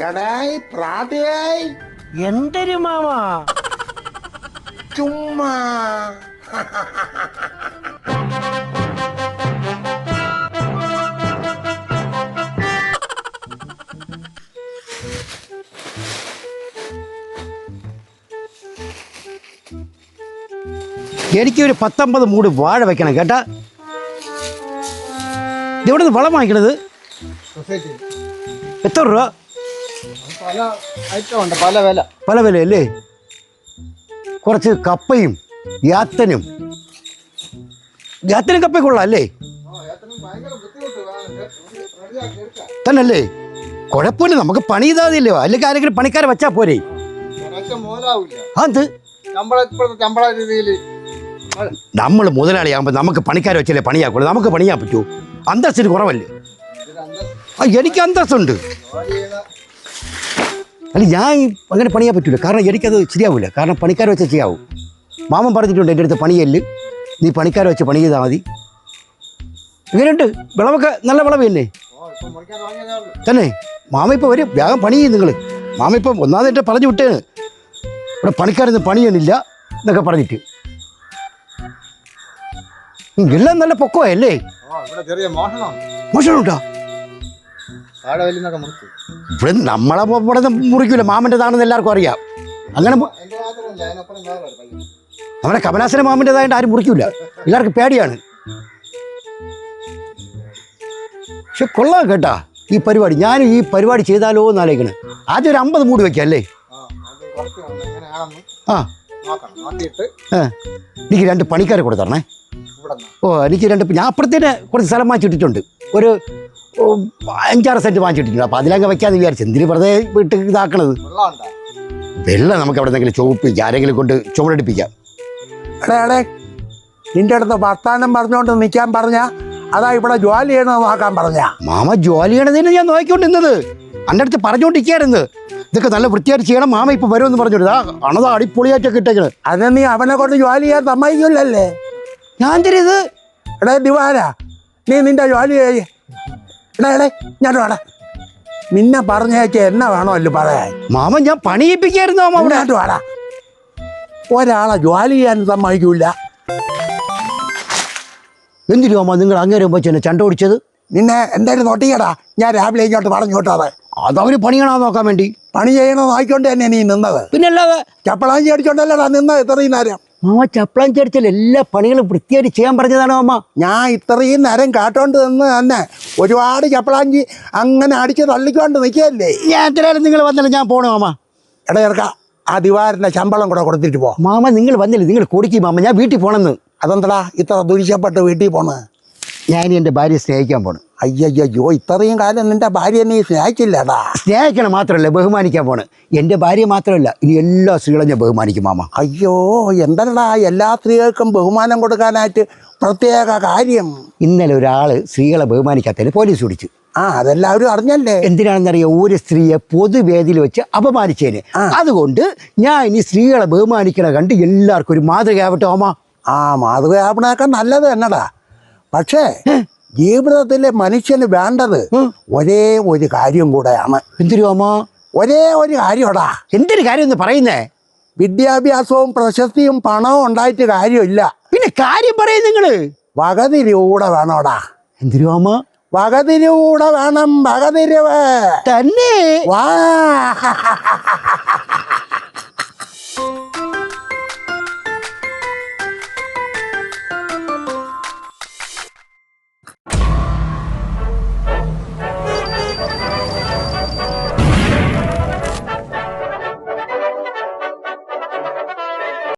എടായ് പ്രാതയായി. എന്തൊരു മാമ? ചുമ്മാ. എനിക്കൊരു പത്തൊമ്പത് മൂട് വാഴ വെക്കണം കേട്ടാ? എവിടെ നിന്ന് വളം വാങ്ങിക്കണത്? എത്ര രൂപ? പല ഐറ്റം ഉണ്ട് പല വില. പല വിലയല്ലേ? കുറച്ച് കപ്പയും യാത്തനും. യാത്തനും കപ്പയും കൊള്ളാം അല്ലേ? തന്നല്ലേ? കുഴപ്പമില്ല നമുക്ക് പണി ഇതാതില്ലേ അല്ലെങ്കിൽ ആരെങ്കിലും പണിക്കാരെ വെച്ചാ പോരെ. അത് നമ്മൾ മുതലാളിയാകുമ്പോൾ നമുക്ക് പണിക്കാരെ വെച്ചല്ലേ പണിയാക്കുള്ളൂ? നമുക്ക് പണിയാൻ പറ്റൂ. അന്തസ്സിന് കുറവല്ലേ? എനിക്ക് അന്തസ്സുണ്ട്. അല്ല ഞാൻ അങ്ങനെ പണിയാൻ പറ്റില്ല കാരണം എനിക്കത് ശരിയാവില്ല കാരണം പണിക്കാർ വെച്ചാൽ ചെയ്യാവും മാമൻ പറഞ്ഞിട്ടുണ്ട് എന്റെ അടുത്ത് പണിയല്ല്. നീ പണിക്കാർ വെച്ച് പണി ചെയ്താൽ മതി. എങ്ങനെയുണ്ട് വിളവൊക്കെ നല്ല വിളവ് തന്നെ. തന്നെ മാമ ഇപ്പോൾ വരും. വേഗം പണി ചെയ്യും നിങ്ങൾ മാമ ഇപ്പം ഒന്നാമതായിട്ട് പറഞ്ഞു വിട്ടേന് ഇവിടെ പണിക്കാരൊന്നും പണിയണില്ല എന്നൊക്കെ പറഞ്ഞിട്ട്. എല്ലാം നല്ല പൊക്കമല്ലേ മോഷണം. ഉണ്ടോ ഇവിടെ നമ്മളെ ഇവിടെ മുറിക്കൂല. മാമന്റെതാണെന്ന് എല്ലാവർക്കും അറിയാം. അങ്ങനെ അവനെ ഒരു. നമ്മുടെ കമലാസന മാമന്റെതായിട്ട് ആരും മുറിക്കൂല. എല്ലാവർക്കും പേടിയാണ്. പക്ഷെ കൊള്ളാം കേട്ടാ ഈ പരിപാടി. ഞാൻ ഈ പരിപാടി ചെയ്താലോ എന്ന് ആലോചിക്കണേ. ആദ്യം ഒരു അമ്പത് മൂടി വെക്കാം അല്ലേ? ആ. എനിക്ക് രണ്ട് പണിക്കാരെ കൊടുത്തരണേ. ഓ എനിക്ക് രണ്ട് ഞാൻ അപ്പുറത്തേന് കുറച്ച് സ്ഥലം വാങ്ങിച്ചിട്ടിട്ടുണ്ട്. ഒരു ഓ, അഞ്ചാറ് സെന്റ് വാങ്ങിച്ചിട്ടിട്ടുണ്ട് അപ്പോൾ അതിലങ്ങ് വെക്കാന്ന് വിചാരിച്ചു എന്തിന് വെറുതെ വീട്ടിൽ ഇതാക്കണത്? വെള്ളം വെള്ളം നമുക്ക് അവിടെ എന്തെങ്കിലും ചുവപ്പിക്കാം ആരെങ്കിലും കൊണ്ട് ചുവടടിപ്പിക്കാം എടേ എടേ നിന്റെ അടുത്ത് വർത്താനം പറഞ്ഞുകൊണ്ട് നിൽക്കാൻ പറഞ്ഞ അതാ ഇവിടെ ജോലി ചെയ്യണത് നോക്കാൻ പറഞ്ഞ. മാമ ജോലി ചെയ്യണതിന് ഞാൻ നോക്കിക്കൊണ്ടിരുന്നത്. അന്റെ അടുത്ത് പറഞ്ഞുകൊണ്ടിരിക്കുകയായിരുന്നു ഇതൊക്കെ നല്ല വൃത്തിയായിട്ട് ചെയ്യണം. മാമ ഇപ്പൊ വരുമെന്ന് പറഞ്ഞിട്ട് ആ അണതാ അടിപൊളിയായിട്ടൊക്കെ ഇട്ടേക്കണ്. അത് നീ അവനെ കൊണ്ട് ജോലി ചെയ്യാൻ സമ്മതിക്കില്ലല്ലേ? ഞാൻ തരുത് എടേ ദിവാര നീ നിന്റെ ജോലി ചെയ്യ്. എടേ എടേ ഞാൻ വാടാ. നിന്നെ എന്നാ എന്നെ അല്ല പറയാൻ? മാമ ഞാൻ പണിയിപ്പിക്കായിരുന്നു മാമ അവിടെ അവിടെ വേടാ. ഒരാളെ ജോലി ചെയ്യാൻ സമ്മതിക്കൂല. എന്തിനു മാമ നിങ്ങൾ അങ്ങേരെ വെച്ച് എന്നെ ചണ്ട ഓടിച്ചത് നിന്നെ എന്തായാലും നോട്ടിക്കടാ ഞാൻ രാവിലെ ഇങ്ങോട്ട് പറഞ്ഞു വിട്ടത് അതവര് പണിയണോ നോക്കാൻ വേണ്ടി? പണി ചെയ്യണോ നോക്കിക്കൊണ്ട് തന്നെ നീ നിന്നത്. പിന്നെ അല്ലാതെ ചപ്പളാഞ്ചി അടിച്ചോണ്ടല്ലടാ നിന്നത് ഇത്രയും നേരം. മാമ ചപ്പളം ചേർച്ചൽ എല്ലാ പണികളും വൃത്തിയായിട്ട് ചെയ്യാൻ പറഞ്ഞതാണ് മാമ. ഞാൻ ഇത്രയും നേരം കാട്ടോണ്ട് നിന്ന് തന്നെ ഒരുപാട് ചപ്പളാഞ്ചി അങ്ങനെ അടിച്ച് തള്ളിക്കൊണ്ട് നിൽക്കുകയല്ലേ? ഞാൻ എത്രയായാലും നിങ്ങൾ വന്നല്ലോ ഞാൻ പോണു മാമ. എടാ ചേർക്ക ആ ദിവാരന്റെ ശമ്പളം കൂടെ കൊടുത്തിട്ട് പോ. മാമ നിങ്ങൾ വന്നില്ല നിങ്ങൾ കുടിക്കും മാമ ഞാൻ വീട്ടിൽ പോണെന്ന്. അതെന്തടാ ഇത്ര ദുരിശപ്പെട്ട് വീട്ടിൽ പോണ്? ഞാൻ എന്റെ ഭാര്യയെ സ്നേഹിക്കാൻ പോണ്. അയ്യയ്യോ ഇത്രയും കാലം നിന്റെ ഭാര്യ നീ സ്നേഹിച്ചില്ലടാ. സ്നേഹിക്കണം മാത്രമല്ല ബഹുമാനിക്കാൻ പോണ്. എന്റെ ഭാര്യ മാത്രമല്ല ഇനി എല്ലാ സ്ത്രീകളും ഞാൻ ബഹുമാനിക്കും മാമ. അയ്യോ എന്തല്ലടാ എല്ലാ സ്ത്രീകൾക്കും ബഹുമാനം കൊടുക്കാനായിട്ട് പ്രത്യേക കാര്യം. ഇന്നലെ ഒരാൾ സ്ത്രീകളെ ബഹുമാനിക്കാത്തതിന് പോലീസ് പിടിച്ചു. ആ അതെല്ലാവരും അറിഞ്ഞല്ലേ? എന്തിനാണെന്നറിയോ ഒരു സ്ത്രീയെ പൊതുവേദിയിൽ വെച്ച് അപമാനിച്ചേന്. അതുകൊണ്ട് ഞാൻ ഇനി സ്ത്രീകളെ ബഹുമാനിക്കണ കണ്ട് എല്ലാവർക്കും ഒരു മാതൃകയാവട്ടെ ഓമ ആ മാതൃകയാവണേക്കാൾ നല്ലത് തന്നെടാ. പക്ഷേ ജീവിതത്തിലെ മനുഷ്യന് വേണ്ടത് ഒരേ ഒരു കാര്യം കൂടെയാണ്. എന്തൊരു അമ്മ? ഒരേ ഒരു കാര്യമാടാ എന്തൊരു കാര്യം എന്ന് പറയുന്നേ? വിദ്യാഭ്യാസവും പ്രശസ്തിയും പണവും ഉണ്ടായിട്ട് കാര്യമില്ല. പിന്നെ കാര്യം പറയും നിങ്ങൾ. വകതിരിവൂടെ വേണോടാ. എന്തൊരു അമ്മ? വകതിരിവൂടെ വേണം വകതിരിവ്. തന്നെ. വാ.